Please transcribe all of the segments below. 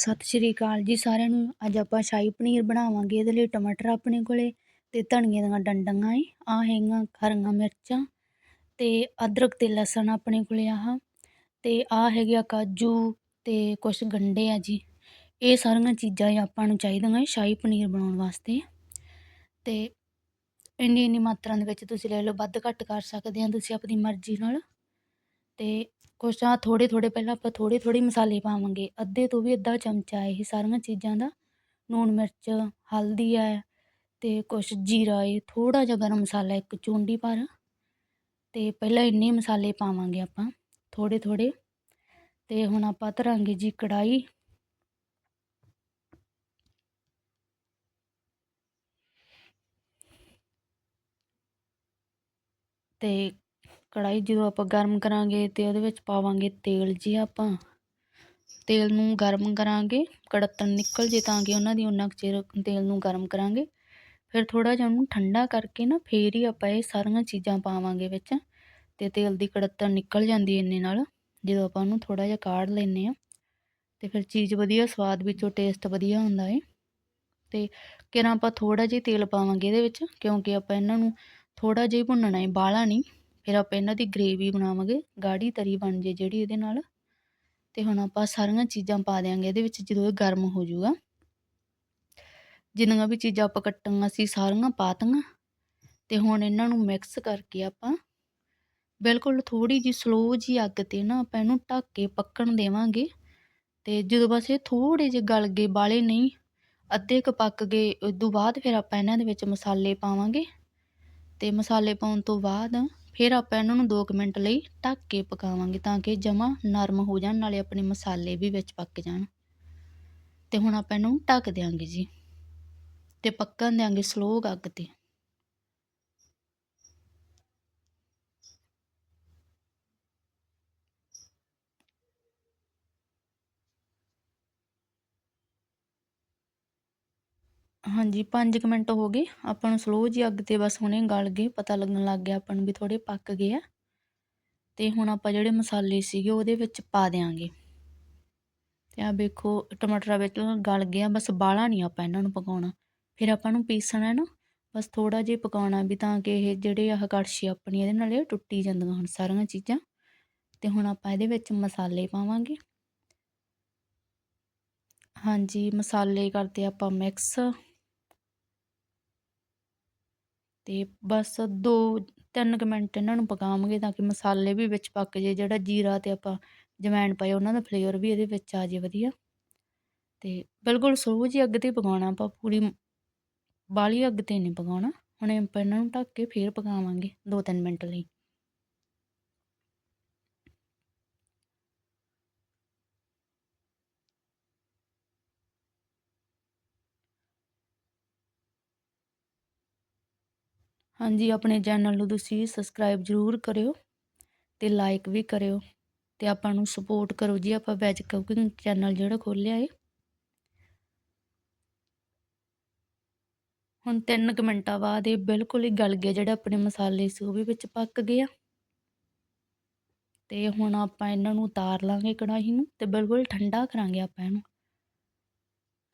ਸਤਿ ਸ਼੍ਰੀ ਅਕਾਲ ਜੀ ਸਾਰਿਆਂ ਨੂੰ। ਅੱਜ ਆਪਾਂ ਸ਼ਾਹੀ ਪਨੀਰ ਬਣਾਵਾਂਗੇ, ਇਹਦੇ ਲਈ ਟਮਾਟਰ ਆਪਣੇ ਕੋਲੇ ਤੇ ਧਨੀਏ ਦੀਆਂ ਡੰਡੀਆਂ ਏ ਆ ਹੈਗੀਆਂ ਹਰੀਆਂ ਮਿਰਚਾਂ ਤੇ ਅਦਰਕ ਤੇ ਲਸਣ ਆਪਣੇ ਕੋਲੇ ਆਹ ਤੇ ਆ ਹੈਗੇ ਆ ਕਾਜੂ ਤੇ ਕੁਝ ਗੰਡੇ ਆ ਜੀ। ਇਹ ਸਾਰੀਆਂ ਚੀਜ਼ਾਂ ਆਪਾਂ ਨੂੰ ਚਾਹੀਦੀਆਂ ਸ਼ਾਹੀ ਪਨੀਰ ਬਣਾਉਣ ਵਾਸਤੇ। ਤੇ ਇੰਨੀ ਇੰਨੀ ਮਾਤਰਾ ਦੇ ਵਿੱਚ ਤੁਸੀਂ ਲੈ ਲਓ, ਵੱਧ ਘੱਟ ਕਰ ਸਕਦੇ ਆ ਤੁਸੀਂ ਆਪਣੀ ਮਰਜ਼ੀ ਨਾਲ। ਅਤੇ ਕੁਛ ਆ, ਥੋੜ੍ਹੇ ਥੋੜ੍ਹੇ ਪਹਿਲਾਂ ਆਪਾਂ ਥੋੜ੍ਹੇ ਥੋੜ੍ਹੇ ਮਸਾਲੇ ਪਾਵਾਂਗੇ। ਅੱਧੇ ਤੋਂ ਵੀ ਅੱਧਾ ਚਮਚਾ ਇਹ ਸਾਰੀਆਂ ਚੀਜ਼ਾਂ ਦਾ। ਲੂਣ ਮਿਰਚ, ਹਲਦੀ ਹੈ ਅਤੇ ਕੁਛ ਜੀਰਾ ਏ ਥੋੜ੍ਹਾ ਜਿਹਾ ਗਰਮ ਮਸਾਲਾ, ਇੱਕ ਚੂੰਡੀ ਭਰ ਅਤੇ ਪਹਿਲਾਂ ਇੰਨੇ ਮਸਾਲੇ ਪਾਵਾਂਗੇ ਆਪਾਂ, ਥੋੜ੍ਹੇ ਥੋੜ੍ਹੇ। ਅਤੇ ਹੁਣ ਆਪਾਂ ਧਰਾਂਗੇ ਜੀ ਕੜਾਹੀ। ਅਤੇ ਕੜਾਹੀ ਜਦੋਂ ਆਪਾਂ ਗਰਮ ਕਰਾਂਗੇ ਤੇ ਉਹਦੇ ਵਿੱਚ ਪਾਵਾਂਗੇ ਤੇਲ ਜੀ ਆਪਾਂ। ਤੇਲ ਨੂੰ ਗਰਮ ਕਰਾਂਗੇ, ਕੜਤਣ ਨਿਕਲ ਜੇ ਤਾਂ ਕਿ ਉਹਨਾਂ ਦੀ ਉਹਨਾਂ ਕੁ ਚਿਰ ਤੇਲ ਨੂੰ ਗਰਮ ਕਰਾਂਗੇ। ਫਿਰ ਥੋੜਾ ਜਿਹਾ ਉਹਨੂੰ ਠੰਡਾ ਕਰਕੇ ਨਾ ਫੇਰ ਹੀ ਆਪਾਂ ਇਹ ਸਾਰੀਆਂ ਚੀਜ਼ਾਂ ਪਾਵਾਂਗੇ ਵਿੱਚ ਤੇ ਤੇਲ ਦੀ ਕੜਤਣ ਨਿਕਲ ਜਾਂਦੀ ਇੰਨੇ ਨਾਲ, ਜਦੋਂ ਆਪਾਂ ਉਹਨੂੰ ਥੋੜਾ ਜਿਹਾ ਕਾੜ ਲੈਨੇ ਆ ਤੇ ਫਿਰ ਚੀਜ਼ ਵਧੀਆ, ਸਵਾਦ ਵਿੱਚੋਂ ਟੇਸਟ ਵਧੀਆ ਹੁੰਦਾ ਏ। ਤੇ ਕਿਰਾਂ ਆਪਾਂ ਥੋੜਾ ਜਿਹਾ ਤੇਲ ਪਾਵਾਂਗੇ ਇਹਦੇ ਵਿੱਚ, ਕਿਉਂਕਿ ਆਪਾਂ ਇਹਨਾਂ ਨੂੰ ਥੋੜਾ ਜਿਹਾ ਭੁੰਨਣਾ ਏ ਬਾਲਾ ਨਹੀਂ। ਫਿਰ ਆਪਾਂ ਇਹਨਾਂ ਦੀ ਗ੍ਰੇਵੀ ਬਣਾਵਾਂਗੇ, ਗਾੜੀ ਤਰੀ ਬਣ ਜੇ ਜਿਹੜੀ ਇਹਦੇ ਨਾਲ। ਤੇ ਹੁਣ ਆਪਾਂ ਸਾਰੀਆਂ ਚੀਜ਼ਾਂ ਪਾ ਦਿਆਂਗੇ, ਇਹਦੇ ਵਿੱਚ ਜਦੋਂ ਇਹ ਗਰਮ ਹੋ ਜਾਊਗਾ। ਜਿੰਨੀਆਂ ਵੀ ਚੀਜ਼ਾਂ ਆਪਾਂ ਕੱਟੀਆਂ ਸੀ, ਸਾਰੀਆਂ ਪਾਤੀਆਂ ਤੇ ਹੁਣ ਇਹਨਾਂ ਨੂੰ ਮਿਕਸ ਕਰਕੇ ਆਪਾਂ ਬਿਲਕੁਲ ਥੋੜੀ ਜੀ ਸਲੋ ਜੀ ਅੱਗ ਤੇ ਨਾ ਆਪਾਂ ਇਹਨੂੰ ਢੱਕ ਕੇ ਪੱਕਣ ਦੇਵਾਂਗੇ। ਤੇ ਜਦੋਂ ਬਸ ਇਹ ਥੋੜੇ ਜਿਹੇ ਗਲ ਗਏ, ਬਾਲੇ ਨਹੀਂ, ਅੱਧੇ ਕ ਪੱਕ ਗਏ ਉਸ ਤੋਂ ਬਾਅਦ ਫਿਰ ਆਪਾਂ ਇਹਨਾਂ ਦੇ ਵਿੱਚ ਮਸਾਲੇ ਪਾਵਾਂਗੇ। ਤੇ ਮਸਾਲੇ ਪਾਉਣ ਤੋਂ ਬਾਅਦ ਫਿਰ ਆਪਾਂ ਇਹਨਾਂ ਨੂੰ 2 ਮਿੰਟ ਲਈ ਢੱਕ ਕੇ ਪਕਾਵਾਂਗੇ ਤਾਂ ਕਿ ਜਮਾ ਨਰਮ ਹੋ ਜਾਣ, ਨਾਲੇ ਆਪਣੇ ਮਸਾਲੇ ਵੀ ਵਿੱਚ ਪੱਕ ਜਾਣ। ਤੇ ਹੁਣ ਆਪਾਂ ਇਹਨੂੰ ਢੱਕ ਦਿਆਂਗੇ ਜੀ। ਤੇ ਪੱਕਣ ਦਿਆਂਗੇ ਸਲੋ ਅੱਗ ਤੇ। ਹਾਂਜੀ 5 ਮਿੰਟ ਹੋ ਗਏ। ਆਪਾਂ ਨੂੰ ਸਲੋ ਜੀ ਅੱਗ ਤੇ ਬਸ ਹੁਣੇ ਗਲ ਗਏ। ਪਤਾ ਲੱਗਣ ਲੱਗ ਗਿਆ ਆਪਾਂ ਨੂੰ ਵੀ ਥੋੜੇ ਪੱਕ ਗਏ ਆ। ਤੇ ਹੁਣ ਆਪਾਂ ਜਿਹੜੇ ਮਸਾਲੇ ਸੀਗੇ ਉਹਦੇ ਵਿੱਚ ਪਾ ਦੇਾਂਗੇ ਤੇ ਆ ਵੇਖੋ, ਟਮਾਟਰਾਂ ਵਿੱਚ ਗਲ ਗਿਆ ਬਸ ਬਾਲਾ ਨਹੀਂ ਆਪਾਂ ਇਹਨਾਂ ਨੂੰ ਪਕਾਉਣਾ। ਫਿਰ ਆਪਾਂ ਨੂੰ ਪੀਸਣਾ ਹੈ ਨਾ, ਬਸ ਥੋੜਾ ਜਿਹਾ ਪਕਾਉਣਾ ਵੀ ਤਾਂ ਕਿ ਇਹ ਜਿਹੜੇ ਆਹ ਕੜਛੀ ਆਪਣੀ ਇਹਦੇ ਨਾਲ ਇਹ ਟੁੱਟੀ ਜਾਂਦੀਆਂ ਹੁਣ ਸਾਰੀਆਂ ਚੀਜ਼ਾਂ। ਤੇ ਹੁਣ ਆਪਾਂ ਇਹਦੇ ਵਿੱਚ ਮਸਾਲੇ ਪਾਵਾਂਗੇ। ਹਾਂਜੀ, ਮਸਾਲੇ ਕਰਦੇ ਆਪਾਂ ਮਿਕਸ। ਤੇ ਬਸ 2-3 ਕੁ ਮਿੰਟ ਇਹਨਾਂ ਨੂੰ ਪਕਾਵਾਂਗੇ ਤਾਂ ਕਿ ਮਸਾਲੇ ਵੀ ਵਿੱਚ ਪੱਕ ਜੇ ਜਿਹੜਾ ਜੀਰਾ ਅਤੇ ਆਪਾਂ ਜਵੈਣ ਪਾਏ ਉਹਨਾਂ ਦਾ ਫਲੇਵਰ ਵੀ ਇਹਦੇ ਵਿੱਚ ਆ ਜੇ ਵਧੀਆ। ਅਤੇ ਬਿਲਕੁਲ ਸਲੋ ਜਿਹੀ ਅੱਗ ਤੇ ਪਕਾਉਣਾ ਆਪਾਂ, ਪੂਰੀ ਬਾਹਲੀ ਅੱਗ ਤੇ ਨਹੀਂ ਪਕਾਉਣਾ। ਹੁਣ ਆਪਾਂ ਇਹਨਾਂ ਨੂੰ ਢੱਕ ਕੇ ਫੇਰ ਪਕਾਵਾਂਗੇ 2-3 ਮਿੰਟ ਲਈ। ਹਾਂਜੀ, ਆਪਣੇ ਚੈਨਲ ਨੂੰ ਤੁਸੀਂ ਸਬਸਕ੍ਰਾਈਬ ਜ਼ਰੂਰ ਕਰਿਓ ਤੇ ਲਾਈਕ ਵੀ ਕਰਿਓ ਤੇ ਆਪਾਂ ਨੂੰ ਸਪੋਰਟ ਕਰੋ ਜੀ, ਆਪਾਂ ਵੈਜ ਕੁਕਿੰਗ ਚੈਨਲ ਜਿਹੜਾ ਖੋਲਿਆ ਏ। ਹੁਣ 3 ਕੁ ਮਿੰਟਾਂ ਬਾਅਦ ਇਹ ਬਿਲਕੁਲ ਹੀ ਗਲ ਗਿਆ, ਜਿਹੜਾ ਆਪਣੇ ਮਸਾਲੇ ਸੀ ਉਹ ਵੀ ਵਿੱਚ ਪੱਕ ਗਿਆ ਤੇ ਹੁਣ ਆਪਾਂ ਇਹਨਾਂ ਨੂੰ ਉਤਾਰ ਲਾਂਗੇ ਕੜਾਹੀ ਨੂੰ ਤੇ ਬਿਲਕੁਲ ਠੰਡਾ ਕਰਾਂਗੇ ਆਪਾਂ ਇਹਨੂੰ।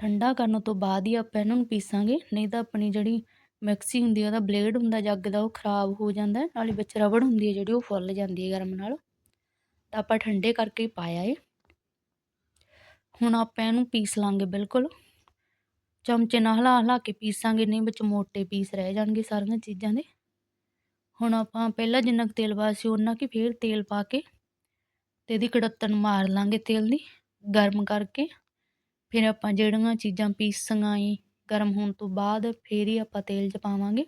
ਠੰਡਾ ਕਰਨ ਤੋਂ ਬਾਅਦ ਹੀ ਆਪਾਂ ਇਹਨਾਂ ਨੂੰ ਪੀਸਾਂਗੇ, ਨਹੀਂ ਤਾਂ ਆਪਣੀ ਜਿਹੜੀ ਮਿਕਸੀ ਹੁੰਦੀ ਆ, ਉਹਦਾ ਬਲੇਡ ਹੁੰਦਾ ਜੱਗ ਦਾ, ਉਹ ਖਰਾਬ ਹੋ ਜਾਂਦਾ, ਨਾਲੇ ਵਿੱਚ ਰਬੜ ਹੁੰਦੀ ਹੈ ਜਿਹੜੀ, ਉਹ ਫੁੱਲ ਜਾਂਦੀ ਹੈ ਗਰਮ ਨਾਲ। ਤਾਂ ਆਪਾਂ ਠੰਡੇ ਕਰਕੇ ਹੀ ਪਾਇਆ ਏ। ਹੁਣ ਆਪਾਂ ਇਹਨੂੰ ਪੀਸ ਲਾਂਗੇ ਬਿਲਕੁਲ। ਚਮਚੇ ਨਾਲ ਹਲਾ ਹਲਾ ਕੇ ਪੀਸਾਂਗੇ, ਨਹੀਂ ਵਿੱਚ ਮੋਟੇ ਪੀਸ ਰਹਿ ਜਾਣਗੇ ਸਾਰੀਆਂ ਚੀਜ਼ਾਂ ਦੇ। ਹੁਣ ਆਪਾਂ ਪਹਿਲਾਂ ਜਿੰਨਾ ਕੁ ਤੇਲ ਪਾਇਆ ਸੀ ਉਹਨਾਂ ਕੀ ਫੇਰ ਤੇਲ ਪਾ ਕੇ ਤੇ ਇਹਦੀ ਕੜੱਤਣ ਮਾਰ ਲਾਂਗੇ ਤੇਲ ਦੀ, ਗਰਮ ਕਰਕੇ। ਫਿਰ ਆਪਾਂ ਜਿਹੜੀਆਂ ਚੀਜ਼ਾਂ ਪੀਸੀਆਂ ਏ ਗਰਮ ਹੋਣ ਤੋਂ ਬਾਅਦ ਫੇਰ ਹੀ ਆਪਾਂ ਤੇਲ 'ਚ ਪਾਵਾਂਗੇ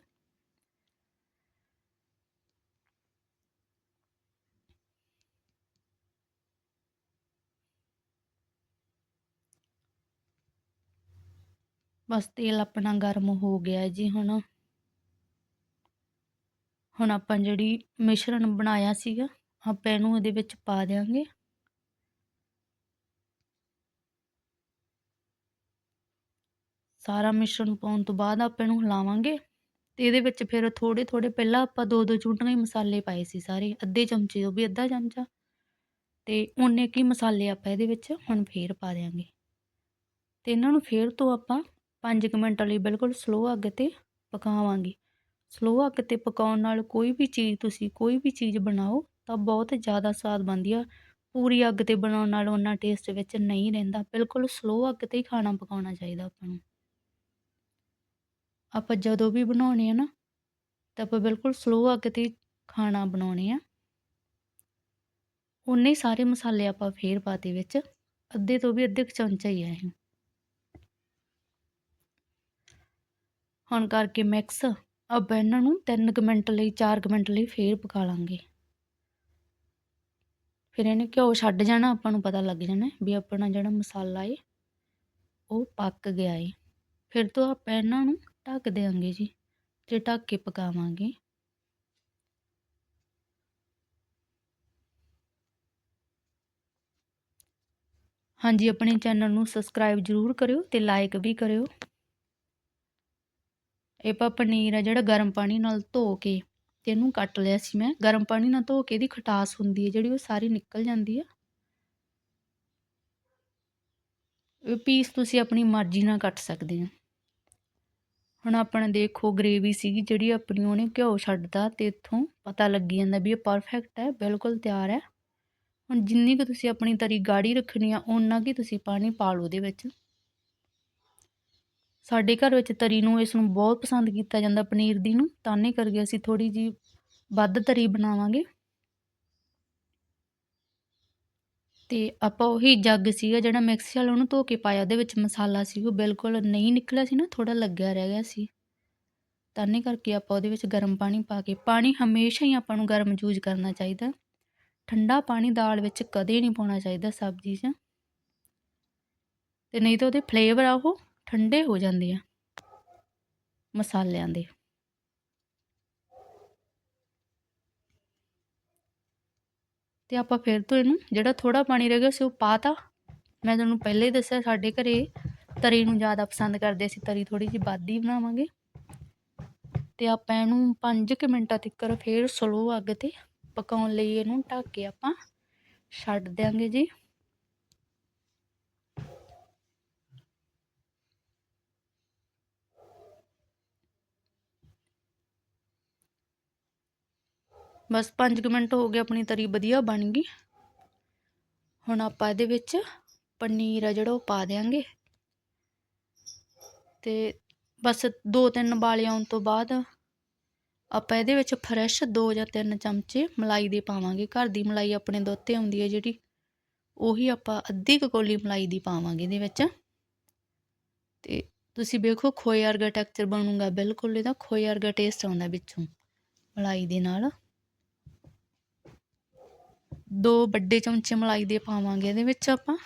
ਬਸ ਤੇਲ ਆਪਣਾ ਗਰਮ ਹੋ ਗਿਆ ਜੀ ਹੁਣ। ਹੁਣ ਆਪਾਂ ਜਿਹੜੀ ਮਿਸ਼ਰਣ ਬਣਾਇਆ ਸੀਗਾ, ਆਪਾਂ ਇਹਨੂੰ ਇਹਦੇ ਵਿੱਚ ਪਾ ਦਿਆਂਗੇ। ਸਾਰਾ ਮਿਸ਼ਰਣ ਪਾਉਣ ਤੋਂ ਬਾਅਦ ਆਪਾਂ ਇਹਨੂੰ ਹਿਲਾਵਾਂਗੇ ਤੇ ਇਹਦੇ ਵਿੱਚ ਫਿਰ ਥੋੜੇ ਥੋੜੇ ਪਹਿਲਾਂ ਆਪਾਂ ਦੋ ਦੋ ਚੂਟੀਆਂ ਮਸਾਲੇ ਪਾਏ ਸੀ ਸਾਰੇ, ਅੱਧੇ ਚਮਚੇ ਉਹ ਵੀ ਅੱਧਾ ਚਮਚਾ। ਤੇ ਉਹਨੇ ਕੀ ਮਸਾਲੇ ਆਪਾਂ ਇਹਦੇ ਵਿੱਚ ਹੁਣ ਫੇਰ ਪਾ ਦੇਾਂਗੇ ਤੇ ਇਹਨਾਂ ਨੂੰ ਫੇਰ ਤੋਂ ਆਪਾਂ 5 ਮਿੰਟ ਲਈ ਬਿਲਕੁਲ ਸਲੋ ਅੱਗ ਤੇ ਪਕਾਵਾਂਗੇ। ਸਲੋ ਅੱਗ ਤੇ ਪਕਾਉਣ ਨਾਲ ਕੋਈ ਵੀ ਚੀਜ਼, ਤੁਸੀਂ ਕੋਈ ਵੀ ਚੀਜ਼ ਬਣਾਓ ਤਾਂ ਬਹੁਤ ਜ਼ਿਆਦਾ ਸਵਾਦ ਬਣਦੀ ਆ। ਪੂਰੀ ਅੱਗ ਤੇ ਬਣਾਉਣ ਨਾਲ ਉਹਨਾਂ ਟੇਸਟ ਵਿੱਚ ਨਹੀਂ ਰਹਿੰਦਾ। ਬਿਲਕੁਲ ਸਲੋ ਅੱਗ ਤੇ ਹੀ ਖਾਣਾ ਪਕਾਉਣਾ ਚਾਹੀਦਾ ਆਪਾਂ ਨੂੰ। ਆਪਾਂ ਜਦੋਂ ਵੀ ਬਣਾਉਣੇ ਆ ਨਾ, ਤਾਂ ਆਪਾਂ ਬਿਲਕੁਲ ਸਲੋ ਅੱਗ ਤੇ ਖਾਣਾ ਬਣਾਉਣੇ ਆ। ਉਨੇ ਸਾਰੇ ਮਸਾਲੇ ਆਪਾਂ ਫੇਰ ਪਾਤੇ ਵਿੱਚ, ਅੱਧੇ ਤੋਂ ਵੀ ਅੱਧੇ ਚਮਚਾ ਹੀ ਆ ਇਹ। ਹੁਣ ਕਰਕੇ ਮਿਕਸ ਆਪਾਂ ਇਹਨਾਂ ਨੂੰ 3 ਮਿੰਟ ਲਈ 4 ਮਿੰਟ ਲਈ ਫੇਰ ਪਕਾ ਲਾਂਗੇ। ਫਿਰ ਇਹਨੇ ਘਿਓ ਛੱਡ ਜਾਣਾ, ਆਪਾਂ ਨੂੰ ਪਤਾ ਲੱਗ ਜਾਣਾ ਵੀ ਆਪਣਾ ਜਿਹੜਾ ਮਸਾਲਾ ਏ, ਉਹ ਪੱਕ ਗਿਆ ਏ। ਫਿਰ ਤੋਂ ਆਪਾਂ ਇਹਨਾਂ ਨੂੰ ਢੱਕ ਦੇਾਂਗੇ ਜੀ ਤੇ ਢੱਕ ਕੇ ਪਕਾਵਾਂਗੇ। ਹਾਂਜੀ, ਆਪਣੇ ਚੈਨਲ ਨੂੰ ਸਬਸਕ੍ਰਾਈਬ ਜ਼ਰੂਰ ਕਰਿਓ ਤੇ ਲਾਈਕ ਵੀ ਕਰਿਓ। ਇਹ ਪਾ ਪਨੀਰ ਆ ਜਿਹੜਾ ਗਰਮ ਪਾਣੀ ਨਾਲ ਧੋ ਕੇ ਤੇ ਇਹਨੂੰ ਕੱਟ ਲਿਆ ਸੀ ਮੈਂ। ਗਰਮ ਪਾਣੀ ਨਾਲ ਧੋ ਕੇ ਇਹਦੀ ਖਟਾਸ ਹੁੰਦੀ ਹੈ, ਜਿਹੜੀ ਉਹ ਸਾਰੀ ਨਿਕਲ ਜਾਂਦੀ ਆ। ਇਹ ਪੀਸ ਤੁਸੀਂ ਆਪਣੀ ਮਰਜ਼ੀ ਨਾਲ ਕੱਟ ਸਕਦੇ ਆ ਹੁਣ ਆਪਣਾ ਦੇਖੋ ਗ੍ਰੇਵੀ ਸੀਗੀ ਜਿਹੜੀ ਆਪਣੀ ਉਹਨੇ ਘਿਓ ਛੱਡਦਾ ਤੇ ਇੱਥੋਂ ਪਤਾ ਲੱਗੀ ਜਾਂਦਾ ਵੀ ਇਹ ਪਰਫੈਕਟ ਹੈ, ਬਿਲਕੁਲ ਤਿਆਰ ਹੈ। ਹੁਣ ਜਿੰਨੀ ਕੁ ਤੁਸੀਂ ਆਪਣੀ ਤਰੀ ਗਾੜੀ ਰੱਖਣੀ ਆ, ਓਨਾ ਕੀ ਤੁਸੀਂ ਪਾਣੀ ਪਾ ਲਓ ਉਹਦੇ ਵਿੱਚ। ਸਾਡੇ ਘਰ ਵਿੱਚ ਤਰੀ ਨੂੰ ਇਸ ਨੂੰ ਬਹੁਤ ਪਸੰਦ ਕੀਤਾ ਜਾਂਦਾ ਪਨੀਰ ਦੀ ਨੂੰ ਤਾਨੇ ਕਰਕੇ ਅਸੀਂ ਥੋੜੀ ਜੀ ਵੱਧ ਤਰੀ ਬਣਾਵਾਂਗੇ। ਤੇ ਆਪਾਂ ਉਹੀ ਜੱਗ ਸੀਗਾ ਜਿਹੜਾ ਮਿਕਸ ਵਾਲਾ ਉਹਨੂੰ ਧੋ ਕੇ ਪਾਇਆ, ਉਹਦੇ ਵਿੱਚ ਮਸਾਲਾ ਸੀ, ਉਹ ਬਿਲਕੁਲ ਨਹੀਂ ਨਿਕਲਿਆ ਸੀ ਨਾ ਥੋੜਾ ਲੱਗਿਆ ਰਹਿ ਗਿਆ ਸੀ। ਤਾਨੇ ਕਰਕੇ ਆਪਾਂ ਉਹਦੇ ਵਿੱਚ ਗਰਮ ਪਾਣੀ ਪਾ ਕੇ, ਪਾਣੀ ਹਮੇਸ਼ਾ ਹੀ ਆਪਾਂ ਨੂੰ ਗਰਮ ਯੂਜ਼ ਕਰਨਾ ਚਾਹੀਦਾ। ਠੰਡਾ ਪਾਣੀ ਦਾਲ ਵਿੱਚ ਕਦੇ ਨਹੀਂ ਪਾਉਣਾ ਚਾਹੀਦਾ ਸਬਜ਼ੀ 'ਚ। ਤੇ ਨਹੀਂ ਤਾਂ ਉਹਦੇ ਫਲੇਵਰ ਆ ਉਹ ਠੰਡੇ ਹੋ ਜਾਂਦੇ ਆ ਮਸਾਲਿਆਂ ਦੇ। ਤੇ ਆਪਾਂ ਫਿਰ ਤੋਂ ਇਹਨੂੰ ਜਿਹੜਾ ਥੋੜਾ ਪਾਣੀ ਰਹਿ ਗਿਆ ਸੀ ਉਹ ਪਾਤਾ ਮੈਂ ਤੁਹਾਨੂੰ ਪਹਿਲੇ ਹੀ ਦੱਸਿਆ ਸਾਡੇ ਘਰੇ ਤਰੀ ਨੂੰ ਜ਼ਿਆਦਾ ਪਸੰਦ ਕਰਦੇ ਅਸੀਂ ਤਰੀ ਥੋੜੀ ਜਿਹੀ ਵੱਧ ਹੀ ਬਣਾਵਾਂਗੇ। ਤੇ ਆਪਾਂ ਇਹਨੂੰ 5 ਮਿੰਟਾਂ ਤੱਕ ਫਿਰ ਸਲੋ ਅੱਗ ਤੇ ਪਕਾਉਣ ਲਈ ਇਹਨੂੰ ਢੱਕ ਕੇ ਆਪਾਂ ਛੱਡ ਦਿਆਂਗੇ ਜੀ। ਬਸ 5 ਮਿੰਟ ਹੋ ਗਏ, ਆਪਣੀ ਤਰੀ ਵਧੀਆ ਬਣ ਗਈ। ਹੁਣ ਆਪਾਂ ਇਹਦੇ ਵਿੱਚ ਪਨੀਰ ਆ ਜਿਹੜਾ ਉਹ ਪਾ ਦੇਾਂਗੇ ਤੇ ਬਸ 2-3 ਬਾਲੇ ਆਉਣ ਤੋਂ ਬਾਅਦ ਆਪਾਂ ਇਹਦੇ ਵਿੱਚ ਫਰੈਸ਼ 2 ਜਾਂ 3 ਚਮਚੇ ਮਲਾਈ ਦੇ ਪਾਵਾਂਗੇ। ਘਰ ਦੀ ਮਲਾਈ ਆਪਣੇ ਦੁੱਧ ਤੇ ਆਉਂਦੀ ਹੈ ਜਿਹੜੀ, ਉਹੀ ਆਪਾਂ ਅੱਧੀ ਕੋਲੀ ਮਲਾਈ ਦੀ ਪਾਵਾਂਗੇ ਇਹਦੇ ਵਿੱਚ। ਤੇ ਤੁਸੀਂ ਵੇਖੋ ਖੋਏ ਵਰਗਾ ਟੈਕਸਚਰ ਬਣੂਗਾ, ਬਿਲਕੁਲ ਇਹਦਾ ਖੋਏ ਵਰਗਾ ਟੇਸਟ ਆਉਂਦਾ ਵਿੱਚੋਂ ਮਲਾਈ ਦੇ ਨਾਲ। ਦੋ ਵੱਡੇ ਚਮਚੇ ਮਲਾਈ ਦੇ ਪਾਵਾਂਗੇ, ਇਹਦੇ ਵਿੱਚ ਆਪਾਂ।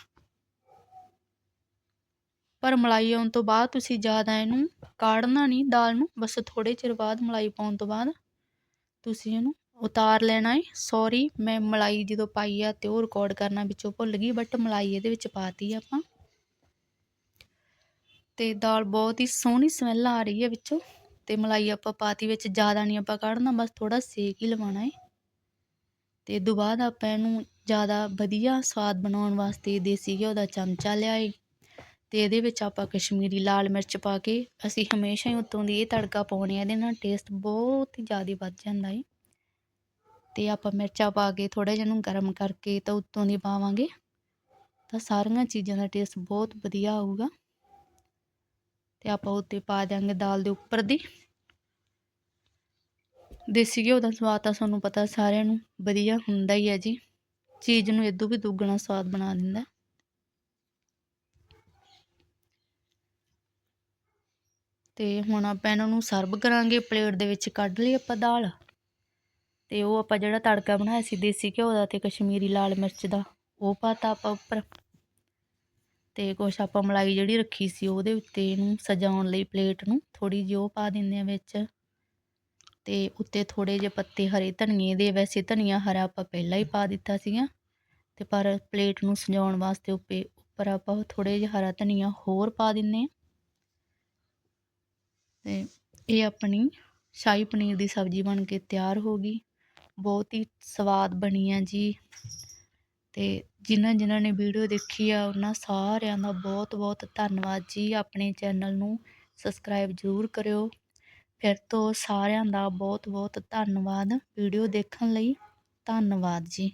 ਪਰ ਮਲਾਈ ਆਉਣ ਤੋਂ ਬਾਅਦ ਤੁਸੀਂ ਜ਼ਿਆਦਾ ਇਹਨੂੰ ਕਾੜਨਾ ਨਹੀਂ, ਦਾਲ ਨੂੰ, ਬਸ ਥੋੜੇ ਚਿਰ ਬਾਅਦ ਮਲਾਈ ਪਾਉਣ ਤੋਂ ਬਾਅਦ ਤੁਸੀਂ ਇਹਨੂੰ ਉਤਾਰ ਲੈਣਾ ਹੈ ਸੌਰੀ ਮੈਂ ਮਲਾਈ ਜਦੋਂ ਪਾਈ ਆ ਤੇ ਉਹ ਰਿਕਾਰਡ ਕਰਨਾ ਵਿੱਚੋਂ ਭੁੱਲ ਗਈ ਬਟ ਮਲਾਈ ਇਹਦੇ ਵਿੱਚ ਪਾਤੀ ਆਪਾਂ। ਤੇ ਦਾਲ ਬਹੁਤ ਹੀ ਸੋਹਣੀ ਸਮੈਲ ਆ ਰਹੀ ਹੈ ਵਿੱਚੋਂ, ਤੇ ਮਲਾਈ ਆਪਾਂ ਪਾਤੀ ਵਿੱਚ ਜ਼ਿਆਦਾ ਨਹੀਂ ਆਪਾਂ ਕਾੜਨਾ, ਬਸ ਥੋੜਾ ਸੇਕ ਹੀ ਲਵਾਉਣਾ ਹੈ ਅਤੇ ਇਹ ਤੋਂ ਬਾਅਦ ਆਪਾਂ ਇਹਨੂੰ ਜ਼ਿਆਦਾ ਵਧੀਆ ਸਵਾਦ ਬਣਾਉਣ ਵਾਸਤੇ ਦੇਸੀ ਘਿਓ ਦਾ ਚਮਚਾ ਲਿਆਏ। ਅਤੇ ਇਹਦੇ ਵਿੱਚ ਆਪਾਂ ਕਸ਼ਮੀਰੀ ਲਾਲ ਮਿਰਚ ਪਾ ਕੇ ਅਸੀਂ ਹਮੇਸ਼ਾ ਹੀ ਉੱਤੋਂ ਦੀ ਇਹ ਤੜਕਾ ਪਾਉਣੇ ਆ ਇਹਦੇ ਨਾਲ ਟੇਸਟ ਬਹੁਤ ਹੀ ਜ਼ਿਆਦਾ ਵੱਧ ਜਾਂਦਾ ਹੈ ਅਤੇ ਆਪਾਂ ਮਿਰਚਾਂ ਪਾ ਕੇ ਥੋੜ੍ਹਾ ਜਿਹਾ ਇਹਨੂੰ ਗਰਮ ਕਰਕੇ ਤਾਂ ਉੱਤੋਂ ਦੀ ਪਾਵਾਂਗੇ। ਤਾਂ ਸਾਰੀਆਂ ਚੀਜ਼ਾਂ ਦਾ ਟੇਸਟ ਬਹੁਤ ਵਧੀਆ ਆਊਗਾ। ਅਤੇ ਆਪਾਂ ਉੱਤੇ ਪਾ ਦਿਆਂਗੇ ਦਾਲ ਦੇ ਉੱਪਰ ਦੀ। ਦੇਸੀ ਘਿਓ ਦਾ ਸਵਾਦ ਤਾਂ ਤੁਹਾਨੂੰ ਪਤਾ ਸਾਰਿਆਂ ਨੂੰ ਵਧੀਆ ਹੁੰਦਾ ਹੀ ਹੈ ਜੀ। ਚੀਜ਼ ਨੂੰ ਇਦੋਂ ਵੀ ਦੁੱਗਣਾ ਸਵਾਦ ਬਣਾ ਦਿੰਦਾ ਤੇ ਹੁਣ ਆਪਾਂ ਇਹਨਾਂ ਨੂੰ ਸਰਵ ਕਰਾਂਗੇ, ਪਲੇਟ ਦੇ ਵਿੱਚ ਕੱਢ ਲਈ ਆਪਾਂ ਦਾਲ। ਤੇ ਉਹ ਆਪਾਂ ਜਿਹੜਾ ਤੜਕਾ ਬਣਾਇਆ ਸੀ ਦੇਸੀ ਘਿਓ ਦਾ ਤੇ ਕਸ਼ਮੀਰੀ ਲਾਲ ਮਿਰਚ ਦਾ, ਉਹ ਪਾਤਾ ਆਪਾਂ ਉੱਪਰ। ਤੇ ਕੁਛ ਆਪਾਂ ਮਲਾਈ ਜਿਹੜੀ ਰੱਖੀ ਸੀ ਉਹਦੇ ਉੱਤੇ ਇਹਨੂੰ ਸਜਾਉਣ ਲਈ ਪਲੇਟ ਨੂੰ ਥੋੜੀ ਜਿਹੀ ਉਹ ਪਾ ਦਿੰਦੇ ਆ ਵਿੱਚ। ਅਤੇ ਉੱਤੇ ਥੋੜ੍ਹੇ ਜਿਹੇ ਪੱਤੇ ਹਰੇ ਧਨੀਏ ਦੇ, ਵੈਸੇ ਧਨੀਆ ਹਰਾ ਆਪਾਂ ਪਹਿਲਾਂ ਹੀ ਪਾ ਦਿੱਤਾ ਸੀਗਾ ਅਤੇ ਪਰ ਪਲੇਟ ਨੂੰ ਸਜਾਉਣ ਵਾਸਤੇ ਉੱਪੇ, ਉੱਪਰ ਆਪਾਂ ਥੋੜ੍ਹੇ ਜਿਹਾ ਹਰਾ ਧਨੀਆ ਹੋਰ ਪਾ ਦਿੰਨੇ ਹਾਂ ਅਤੇ ਇਹ ਆਪਣੀ ਸ਼ਾਹੀ ਪਨੀਰ ਦੀ ਸਬਜ਼ੀ ਬਣ ਕੇ ਤਿਆਰ ਹੋ ਗਈ। ਬਹੁਤ ਹੀ ਸਵਾਦ ਬਣੀ ਹੈ ਜੀ ਅਤੇ ਜਿਨ੍ਹਾਂ ਜਿਨ੍ਹਾਂ ਨੇ ਵੀਡੀਓ ਦੇਖੀ ਆ, ਉਹਨਾਂ ਸਾਰਿਆਂ ਦਾ ਬਹੁਤ ਬਹੁਤ ਧੰਨਵਾਦ ਜੀ। ਆਪਣੇ ਚੈਨਲ ਨੂੰ ਸਬਸਕ੍ਰਾਈਬ ਜ਼ਰੂਰ ਕਰਿਓ। ਫਿਰ ਤੋਂ ਸਾਰਿਆਂ ਦਾ ਬਹੁਤ ਬਹੁਤ ਧੰਨਵਾਦ। ਵੀਡੀਓ ਦੇਖਣ ਲਈ ਧੰਨਵਾਦ ਜੀ।